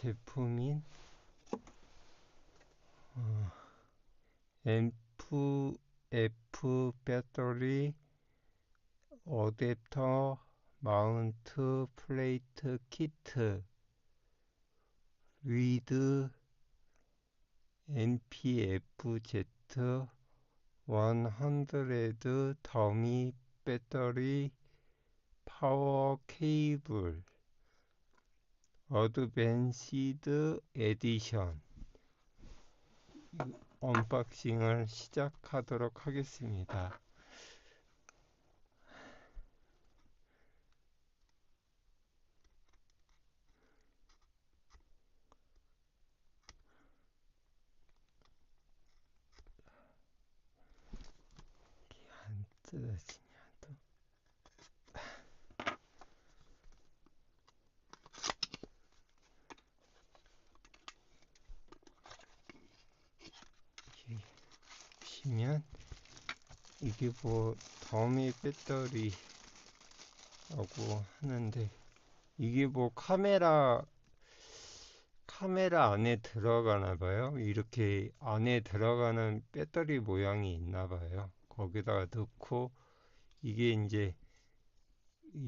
제품인 어, MF 배터리 어댑터 마운트 플레이트 키트 위드 NPFZ 100 더미 배터리 파워 케이블 어드밴시드 에디션 언박싱을 시작하도록 하겠습니다. 안 뜯어지냐 또. 이게 보시면 이게 뭐 더미 배터리라고 하는데 이게 뭐 카메라 카메라 안에 들어가나 봐요. 이렇게 안에 들어가는 배터리 모양이 있나 봐요. 거기다가 넣고 이게 이제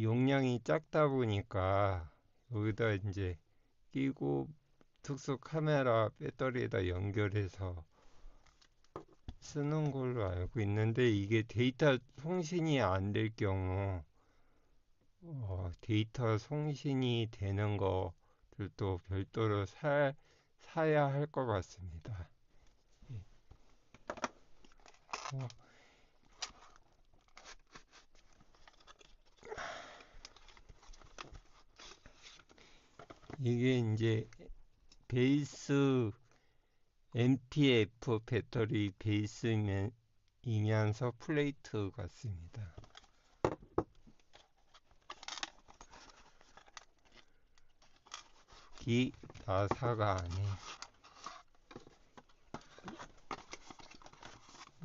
용량이 작다 보니까 여기다 이제 끼고 특수 카메라 배터리에다 연결해서 쓰는 걸로 알고 있는데 이게 데이터 송신이 안 될 경우 어, 데이터 송신이 되는 것들도 별도로 사, 사야 할 것 같습니다. 예. 어, 이게 이제 베이스 MPF 배터리 베이스이면서 플레이트 같습니다. 이 나사가 아니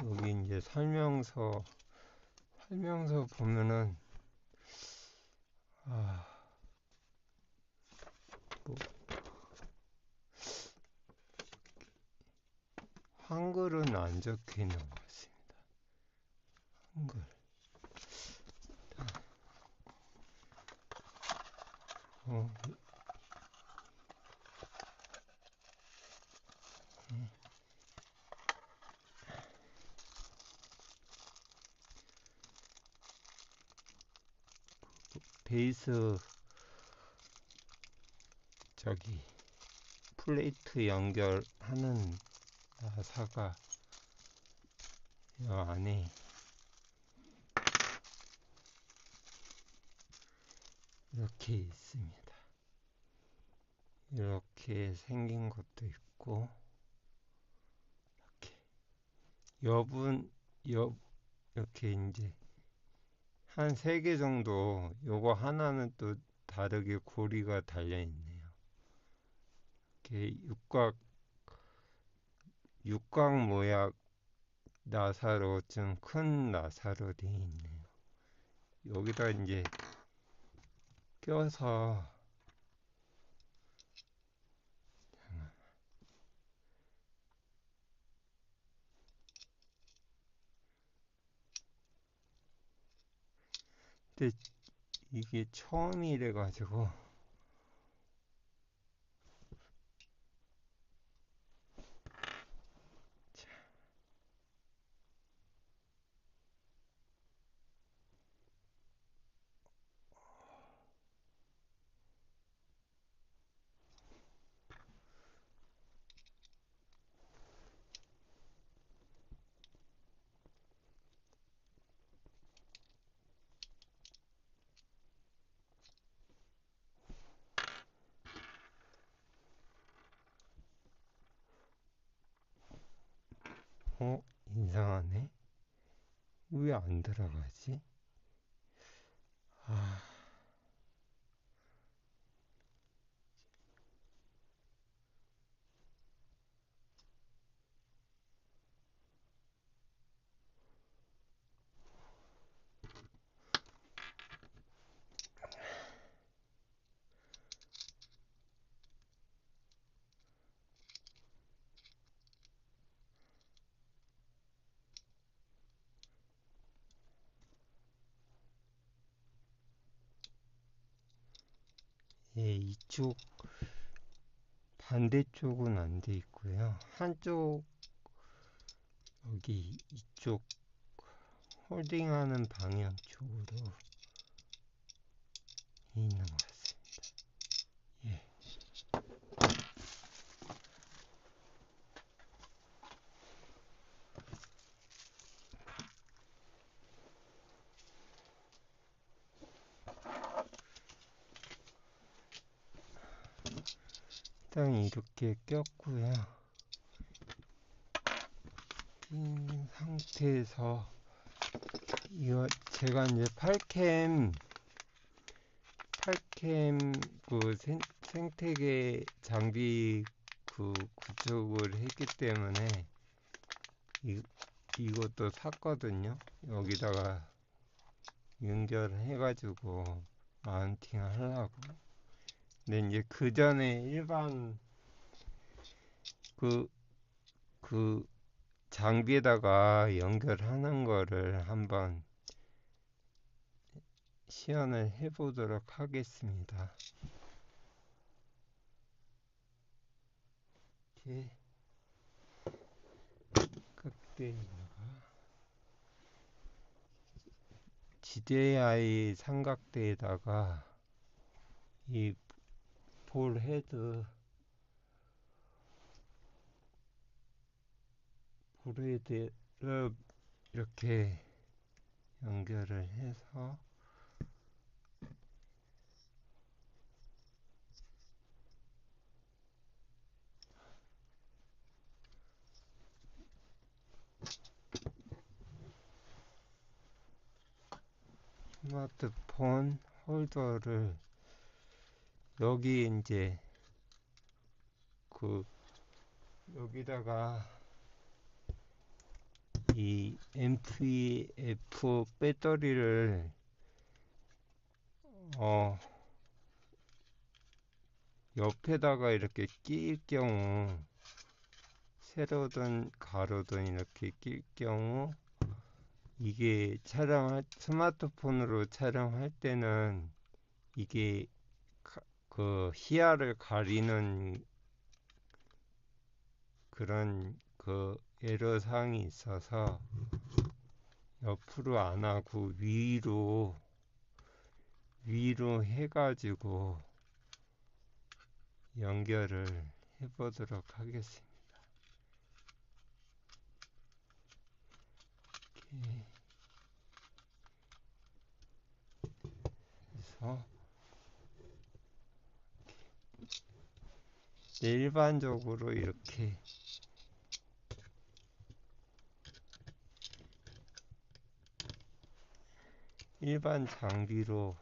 여기 이제 설명서 설명서 보면은 아 뭐, 한글은 안 적혀 있는 것 같습니다. 한글. 어, 베이스 저기 플레이트 연결하는 나사가 이 안에 이렇게 있습니다. 이렇게 생긴 것도 있고 이렇게 여분 여 이렇게 이제 한 세 개 정도 요거 하나는 또 다르게 고리가 달려 있네요. 이렇게 육각 육각 모양 나사로 좀 큰 나사로 되어 있네요. 여기다 이제 껴서 근데 이게 처음이래 가지고 어 이상하네. 왜 안 들어가지? 예, 이쪽 반대쪽은 안 돼 있고요. 한쪽 여기 이쪽 홀딩하는 방향 쪽으로 있는 것 같습니다. 예. 일단 이렇게 꼈고요. 낀 상태에서 이거 제가 이제 8캠 8캠 그 생, 생태계 장비 그 구축을 했기 때문에 이, 이것도 샀거든요. 여기다가 연결해 가지고 마운팅 하려고. 근데 이제 그 전에 일반 그, 그 장비에다가 연결하는 거를 한번 시연을 해 보도록 하겠습니다. 이렇게 각대에다가 GDI 삼각대에다가 이 볼 헤드 볼 헤드를 이렇게 연결을 해서 스마트폰 홀더를 여기 이제 그 여기다가 이 MPF 배터리를 어 옆에다가 이렇게 끼일 경우 세로든 가로든 이렇게 낄 경우 이게 촬영할 스마트폰으로 촬영할 때는 이게 그 시야를 가리는 그런 그 애로사항이 있어서 옆으로 안 하고 위로 위로 해가지고 연결을 해보도록 하겠습니다. 이렇게 해서 일반적으로 이렇게 일반 장비로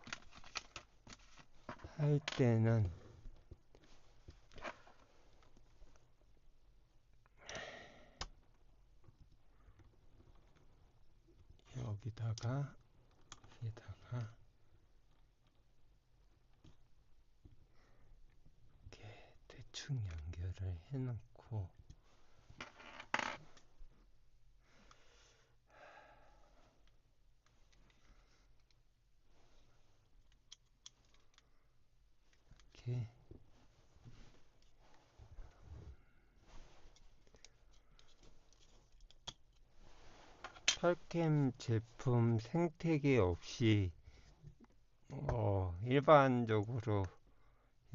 할 때는 여기다가 여기다가 이렇게 대충 연결을 해놓고 펄캠 제품 생태계 없이 어, 일반적으로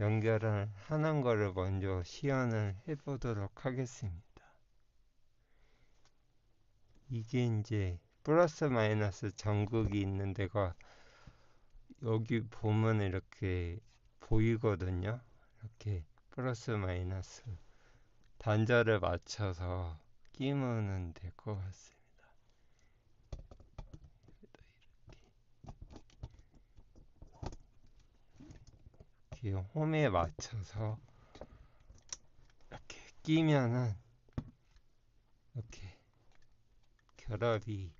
연결을 하는 거를 먼저 시연을 해 보도록 하겠습니다. 이게 이제 플러스 마이너스 전극이 있는 데가 여기 보면 이렇게 보이거든요. 이렇게 플러스 마이너스 단자를 맞춰서 끼면 될 것 같습니다. 이렇게 홈에 맞춰서 이렇게 끼면은 이렇게 결합이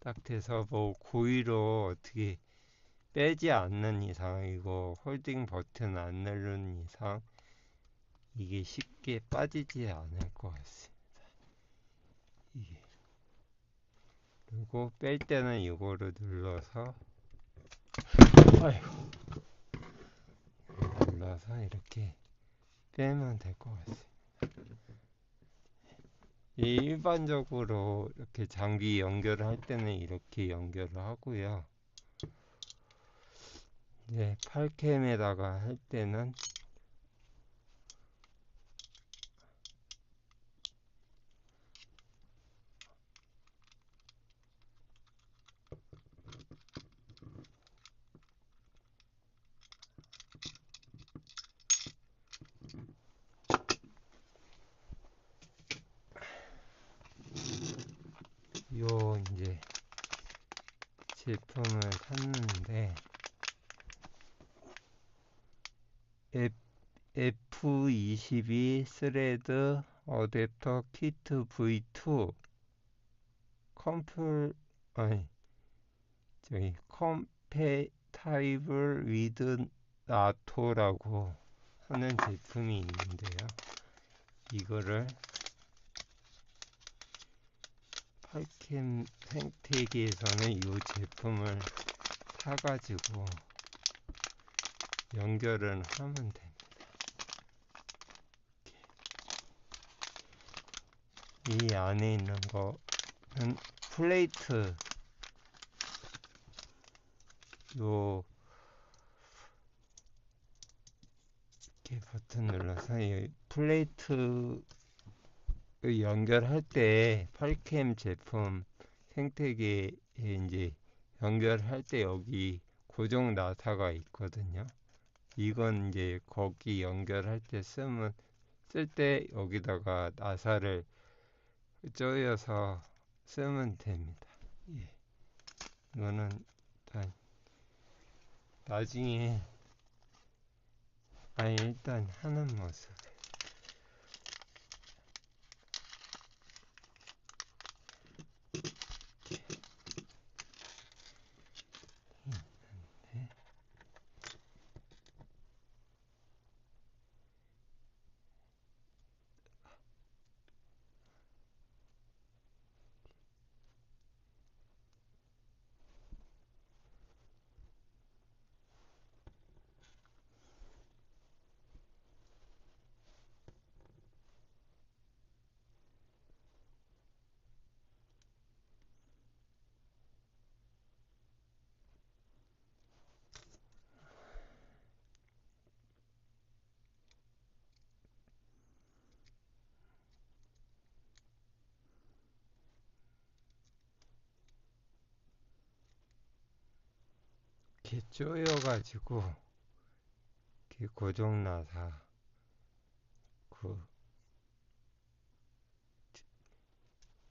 딱 돼서 뭐 고의로 어떻게 빼지 않는 이상 이거 홀딩 버튼 안 누르는 이상 이게 쉽게 빠지지 않을 것 같습니다. 이게 그리고 뺄 때는 이거를 눌러서 아이고 눌러서 이렇게 빼면 될 것 같습니다. 일반적으로 이렇게 장비 연결을 할 때는 이렇게 연결을 하고요. 이제 8캠에다가 할 때는 요 이제 제품을 샀는데 F22 스레드 어댑터 키트 V2 컴플 아니 저기 컴페타이블 위드 나토라고 하는 제품이 있는데요. 이거를 8캠 생태계에서는 이 제품을 사가지고 연결을 하면 됩니다. 이 안에 있는 거는 플레이트 요 이렇게 버튼 눌러서 이 플레이트 연결할 때 8캠 제품 생태계에 이제 연결할 때 여기 고정 나사가 있거든요. 이건 이제 거기 연결할 때 쓰면 쓸 때 여기다가 나사를 조여서 쓰면 됩니다. 예. 이거는 일단 나중에 아니 일단 하는 모습 이렇게 쪼여가지고 이렇게 고정 나사 그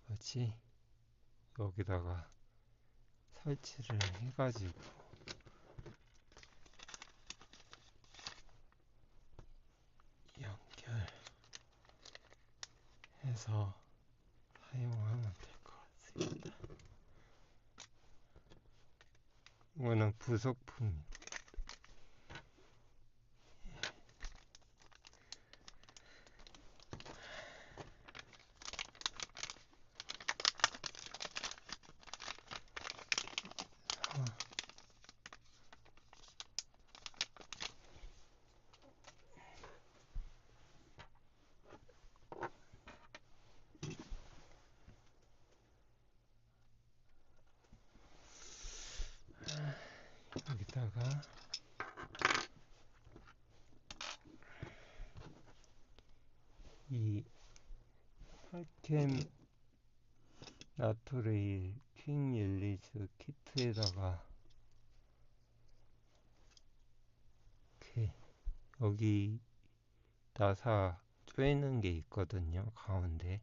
뭐지 여기다가 설치를 해가지고 연결해서 사용하면 될 것 같습니다. 이거는 부속품 여기다가 이 8 캠 나토레일 퀵 릴리즈 키트에다가 이렇게 여기 나사 쪼이는 게 있거든요 가운데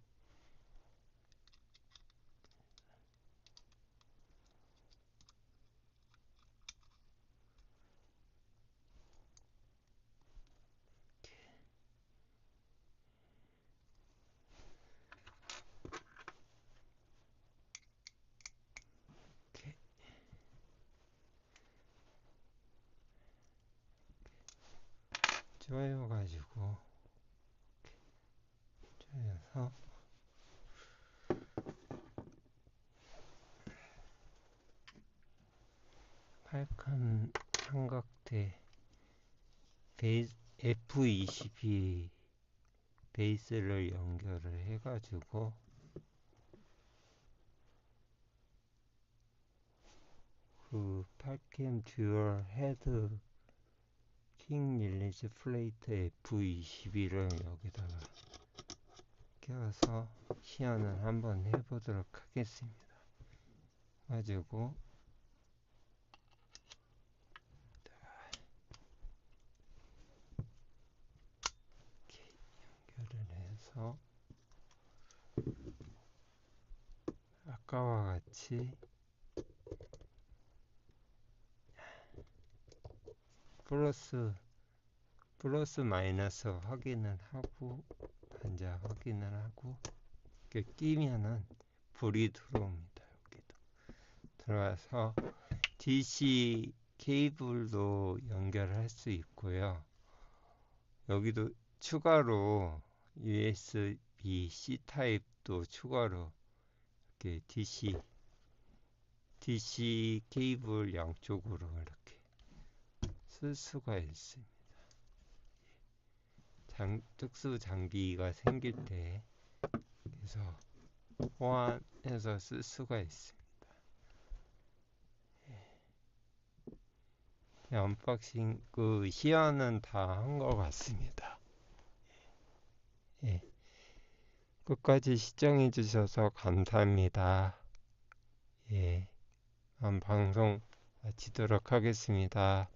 쪼여가지고 쪼여서 팔칸 삼각대 베이스 F22 베이스를 연결을 해가지고 그 팔캠 듀얼 헤드 킹 릴리즈 플레이트 F22를 여기다가 껴서 시연을 한번 해보도록 하겠습니다. 가지고 연결을 해서 아까와 같이 플러스 플러스 마이너스 확인을 하고 반자 확인을 하고 이렇게 끼면은 불이 들어옵니다. 여기도 들어와서 DC 케이블도 연결할 수 있고요. 여기도 추가로 USB-C 타입도 추가로 이렇게 DC DC 케이블 양쪽으로 이렇게 쓸 수가 있습니다. 장, 특수 장비가 생길 때 그래서 호환해서 쓸 수가 있습니다. 예. 언박싱 그 시연은 다 한 것 같습니다. 예. 끝까지 시청해 주셔서 감사합니다. 예. 방송 마치도록 하겠습니다.